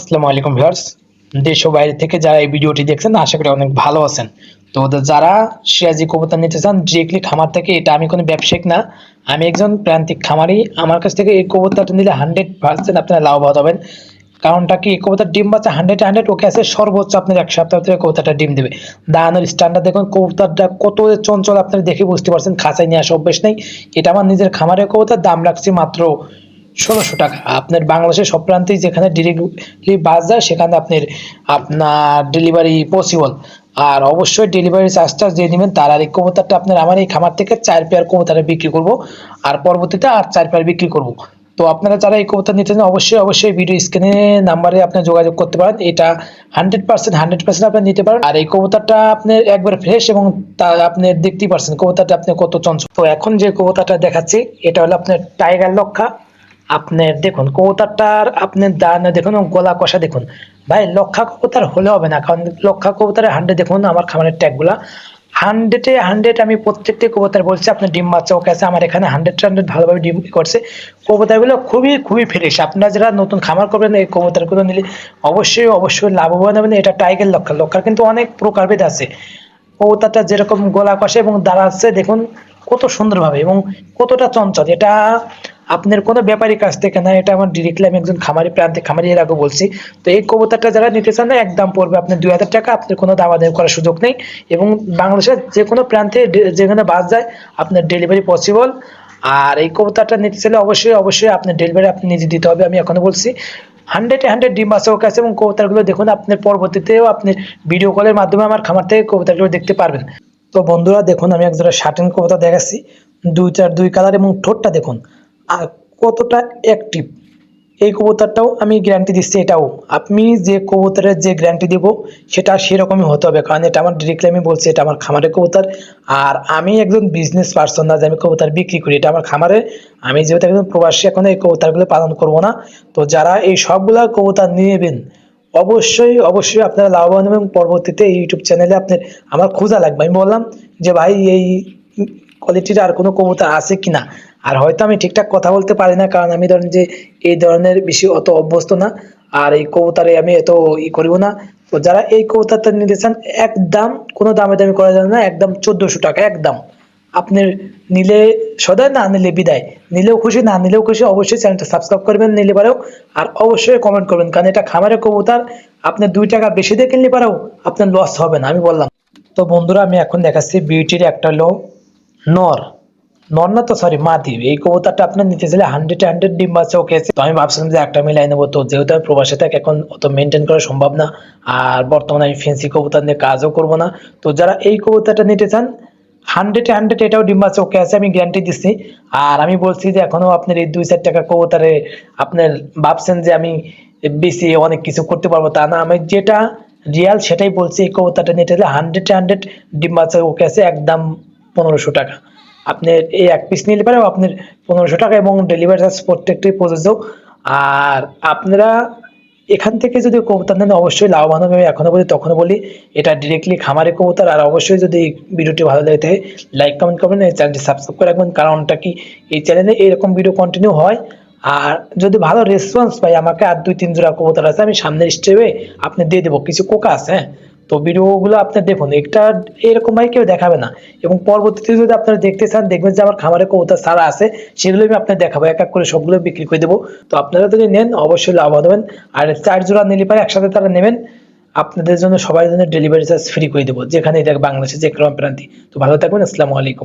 আসসালামু আলাইকুম ভিউয়ার্স। দেশ বাইরে থেকে যারা এই ভিডিওটি দেখছেন, আশা করি অনেক ভালো আছেন। তো যারা কবুতর নিতে চান ডিরেক্টলি খামার থেকে, এটা আমি কোনো ব্যবসায়িক না। আমি একজন প্রান্তিক খামারি। আমার কাছ থেকে এই কবুতরটা নিলে হান্ড্রেড পার্সেন্ট আপনারা লাভবান হবেন। কারণটা কি ডিম বাচ্চা হান্ড্রেড হান্ড্রেড ওকে আছে সর্বোচ্চ আপনার এক সপ্তাহ থেকে কবুতরটা ডিম দেবে। স্ট্যান্ডার্ড দেখুন, কবুতরটা কত চঞ্চল, আপনারা দেখে বুঝতে পারছেন, খাঁচায় নিয়ে আসা অভ্যেস নেই। এটা আমার নিজের খামারের কবুতর, দাম রাখছি মাত্র ষোলোশো টাকা। আপনার বাংলাদেশের সব প্রান্তেই যেখানে ডিরেক্টলি বাস যায় সেখানে আপনার আপনার ডেলিভারি পসিবল আর অবশ্যই ডেলিভারি চার্জটা যে নেবেন, তার আর এই কবুতরটা আপনার আমার এই খামার থেকে চার পেয়ার কবুতরে বিক্রি করব। আর পরবর্তীতে আর চার পেয়ার বিক্রি করব। তো আপনারা যারা এই কবুতর নিতে চান, অবশ্যই অবশ্যই ভিডিও স্ক্রিনে নাম্বারে আপনি যোগাযোগ করতে পারেন। এটা হান্ড্রেড পার্সেন্ট হান্ড্রেড পার্সেন্ট আপনি নিতে পারেন। আর এই কবুতরটা আপনার একবার ফ্রেশ এবং তা আপনি দেখতেই পারছেন কবুতরটা আপনি কত চঞ্চল। তো এখন যে কবুতরটা দেখাচ্ছি, এটা হলো আপনার টাইগার লক্ষা। আপনার দেখুন, কবুতরটার আপনার দান দেখুন গলা কষা দেখুন। ভাই লক্ষা কবুতর হলে হবে না, কারণ লক্ষা কবুতরের হান্ড্রেড দেখুন, আমার খামারের ট্যাগগুলা হান্ড্রেডে হান্ড্রেড আমি প্রত্যেকটি কবুতর বলছি, আপনার ডিম বাচ্চা ওকে আছে, আমার এখানে হান্ড্রেড হান্ড্রেড ভালোভাবে ডিম করছে। কবুতরগুলো খুবই খুবই ফ্রেশ আপনারা যারা নতুন খামার করবেন, এই কবুতরগুলো নিলে অবশ্যই অবশ্যই লাভবান হবেন, এটা টাইগার লক্ষা লক্ষার কিন্তু অনেক প্রকারভেদ আছে। কবুতরটা যেরকম গলা কষে এবং দাঁড়াচ্ছে, দেখুন কত সুন্দরভাবে এবং কতটা চঞ্চল। এটা আপনার কোনো ব্যাপারী কাছ থেকে না, এটা আমার ডিরেক্টলি আমি একজন খামারি প্রান্তিক খামারি এর আগে বলছি। তো এই কবুতরটা যারা নিতে চান না একদম পড়বে আপনার দুই হাজার টাকা, আপনার কোনো দাম আদায় করার সুযোগ নেই। এবং বাংলাদেশের যে কোনো প্রান্তে যেখানে বাস যায়, আপনার ডেলিভারি পসিবল আর এই কবুতরটা নিতে চাইলে অবশ্যই অবশ্যই আপনার ডেলিভারি আপনি নিজে দিতে হবে, আমি এখনও বলছি। হান্ড্রেডে হান্ড্রেড ডিম আছে ওর কাছে এবং কবুতরগুলো দেখুন, আপনার পরবর্তীতেও আপনি ভিডিও কলের মাধ্যমে আমার খামার থেকে কবুতরগুলো দেখতে পারবেন। তো বন্ধুরা, দেখুন, আমি একজোড়া শার্টেন কবুতর দেখাচ্ছি। দুই চার, দুই কালার এবং ঠোঁটটা দেখুন। আর কতটা অ্যাক্টিভ এই কবুতরটাও আমি গ্যারান্টি দিচ্ছি এটাও। আপনি যে কবুতরের যে গ্যারান্টি দিব, সেটা সেরকমই হতে হবে। কারণ এটা আমার ডিরেক্টলি আমি বলছি, এটা আমার খামারের কবুতর। আর আমি একজন বিজনেস পার্সন না যে আমি কবুতর বিক্রি করি, এটা আমার খামারে আমি যেহেতু একজন প্রবাসী, এখন এই কবুতরগুলো পালন করব না। তো যারা এই সবগুলা কবুতর নেবেন, অবশ্যই অবশ্যই আপনারা লাভবান এবং পরবর্তীতে ইউটিউব চ্যানেলে আপনার, আমার খোঁজা লাগবে। আমি বললাম যে, ভাই, এই কোয়ালিটির আর কোনো কবুতর আছে কিনা? আর হয়তো আমি ঠিকঠাক কথা বলতে পারি না, কারণ আমি ধরেন যে এই ধরনের বেশি অত অভ্যস্ত না, আর এই কবুতরে আমি এত ই করিব না। তো যারা এই কবুতরটা নিতে চান, একদম কোনো দামে দামি করা যাবে না, একদম চোদ্দোশো টাকা, একদম। আপনার নিলে সদায় না নিলে বিদায়, নিলেও খুশি না নিলেও খুশি, অবশ্যই চ্যানেলটা সাবস্ক্রাইব করবেন, নিলে পারেও, আর অবশ্যই কমেন্ট করবেন, কারণ এটা খামারের কবুতর, আপনি দুই টাকা বেশি দিয়ে কিনলে পারেও আপনার লস হবে না, আমি বললাম। তো বন্ধুরা, আমি এখন দেখাচ্ছি বিউটির একটা হলো নর। নর না তো সরি মাদি এই কবুতরটা আপনার নিতে চাইলে হান্ড্রেড হান্ড্রেড ডিম বাচ্চা ওকে তো আমি ভাবছিলাম যে একটা মিলাই নেব। তো যেহেতু আমি প্রবাসে থাকি, এখন অত মেনটেন করা সম্ভব না। আর বর্তমানে আমি ফেন্সি কবুতর নিয়ে কাজও করব না। তো যারা এই কবুতরটা নিতে চান হান্ড্রেড হান্ড্রেড এটাও ডিম বাচ্চা ওকে আছে, আমি গ্যারান্টি দিচ্ছি। আর আমি বলছি যে এখনও আপনার এই দুই চার টাকা কবুতরে আপনার ভাবছেন যে আমি বেশি অনেক কিছু করতে পারব তা না। আমি যেটা রিয়াল সেটাই বলছি, এই কবুতরটা নিতে হলে হান্ড্রেড হান্ড্রেড ডিম বাচ্চা ওকে আছে, একদম পনেরোশো টাকা। আপনার এই এক পিস নিলে পারেও আপনার পনেরোশো টাকা এবং ডেলিভারি চার্জ প্রত্যেকটাই প্রযোজ্য। আর আপনারা এখান থেকে যদি কবুতর নেন, অবশ্যই লাভবান হবে। আমি এখনও বলি তখনও বলি, এটা ডিরেক্টলি খামারে কবুতর। আর অবশ্যই যদি ভিডিওটি ভালো লাগে থাকে লাইক কমেন্ট করবেন। এই চ্যানেলটি সাবস্ক্রাইব করে রাখবেন। কারণটা কি? এই চ্যানেলে এরকম ভিডিও কন্টিনিউ হয়। আর যদি ভালো রেসপন্স পাই, আমাকে আর দুই, তিন জোড়া কবুতর আছে, আমি সামনের স্টেপে আপনি দিয়ে দেবো। কিছু কোকা আছে হ্যাঁ? তো ভিডিওগুলো আপনি দেখুন একটা এরকম ভাই কেউ দেখাবে না। এবং পরবর্তীতে যদি আপনারা দেখতে চান, দেখবেন যে আমার খামারে কবুতর সারা আছে, সেগুলো আমি আপনার দেখাবো। এক এক করে সবগুলো বিক্রি করে দেবো। তো আপনারা যদি নেন, অবশ্যই লাভবান হবেন। আর চার জোড়া নিলে পারে একসাথে তারা নেবেন। আপনাদের জন্য সবার জন্য ডেলিভারি চার্জ ফ্রি করে দেবো। যেখানে এটা বাংলাদেশে যে ক্রম প্রান্তি। তো ভালো থাকবেন, আসসালামু আলাইকুম।